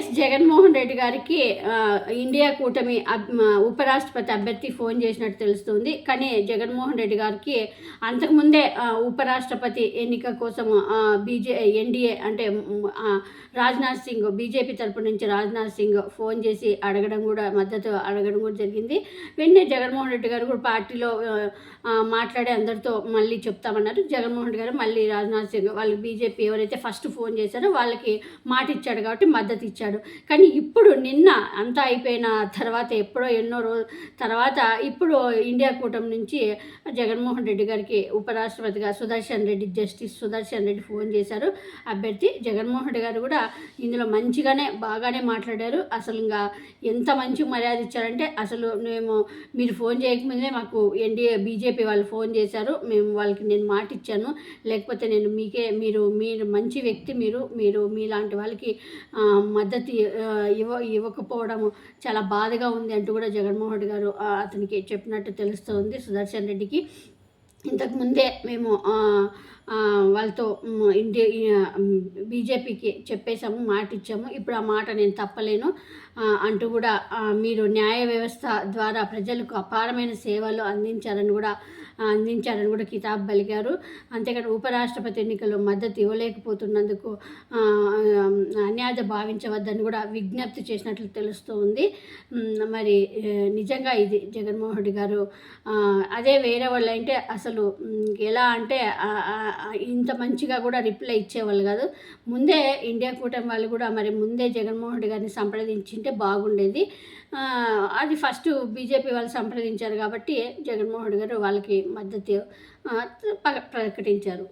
YS Jaganmohan Reddy గారికి India కూటమి ఉపరాష్ట్రపతి అభ్యర్థి ఫోన్ చేసినట్టు తెలుస్తుంది. కానీ జగన్మోహన్ రెడ్డి గారికి అంతకుముందే ఉపరాష్ట్రపతి ఎన్నిక కోసం బీజే ఎన్డీఏ అంటే రాజ్నాథ్ సింగ్ బీజేపీ తరపు నుంచి రాజ్నాథ్ సింగ్ ఫోన్ చేసి అడగడం కూడా మద్దతు అడగడం కూడా జరిగింది. వెంటనే జగన్మోహన్ రెడ్డి గారు కూడా పార్టీలో మాట్లాడే అందరితో మళ్ళీ చెప్తామన్నారు. జగన్మోహన్ రెడ్డి గారు మళ్ళీ రాజ్నాథ్ సింగ్ వాళ్ళకి బీజేపీ ఎవరైతే ఫస్ట్ ఫోన్ చేశారో వాళ్ళకి మాట ఇచ్చాడు కాబట్టి మద్దతు ఇచ్చాడు. కానీ ఇప్పుడు నిన్న అంతా అయిపోయిన తర్వాత ఎప్పుడో ఎన్నో రోజు తర్వాత ఇప్పుడు ఇండియా కూటమి నుంచి జగన్మోహన్ రెడ్డి గారికి ఉపరాష్ట్రపతిగా సుదర్శన్ రెడ్డి జస్టిస్ సుదర్శన్ రెడ్డి ఫోన్ చేశారు. అభ్యర్థి జగన్మోహన్ రెడ్డి గారు కూడా ఇందులో మంచిగానే బాగానే మాట్లాడారు. అసలు ఇంకా ఎంత మంచి మర్యాద ఇచ్చారంటే అసలు మేము మీరు ఫోన్ చేయకముందే మాకు ఎన్డీఏ బీజేపీ వాళ్ళు ఫోన్ చేశారు. మేము వాళ్ళకి నేను మాట ఇచ్చాను. లేకపోతే నేను మీకే మీరు మీరు మంచి వ్యక్తి మీరు మీరు మీలాంటి వాళ్ళకి మద్దతు మద్దతు ఇవ్వ ఇవ్వకపోవడం చాలా బాధగా ఉంది అంటూ కూడా జగన్మోహన్ రెడ్డి గారు అతనికి చెప్పినట్టు తెలుస్తుంది సుదర్శన్ రెడ్డికి. ఇంతకుముందే మేము వాళ్ళతో ఇండి బీజేపీకి చెప్పేశాము మాట ఇచ్చాము ఇప్పుడు ఆ మాట నేను తప్పలేను. అంటూ కూడా మీరు న్యాయ వ్యవస్థ ద్వారా ప్రజలకు అపారమైన సేవలు అందించారని కూడా అందించారని కూడా కితాబ్ పలికారు అంతేకాదు ఉపరాష్ట్రపతి ఎన్నికల్లో మద్దతు ఇవ్వలేకపోతున్నందుకు అన్యాయ భావించవద్దని కూడా విజ్ఞప్తి చేసినట్లు తెలుస్తూ ఉంది మరి నిజంగా ఇది జగన్మోహన్ రెడ్డి గారు అదే వేరే వాళ్ళు అంటే అసలు ఎలా అంటే ఇంత మంచిగా కూడా రిప్లై ఇచ్చేవాళ్ళు కాదు. ముందే ఇండియా కూటమి వాళ్ళు కూడా మరి ముందే జగన్మోహన్ రెడ్డి గారిని సంప్రదించింటే బాగుండేది. అది ఫస్ట్ బీజేపీ వాళ్ళు సంప్రదించారు కాబట్టి జగన్మోహన్ రెడ్డి గారు వాళ్ళకి మద్దతు ప్రకటించారు.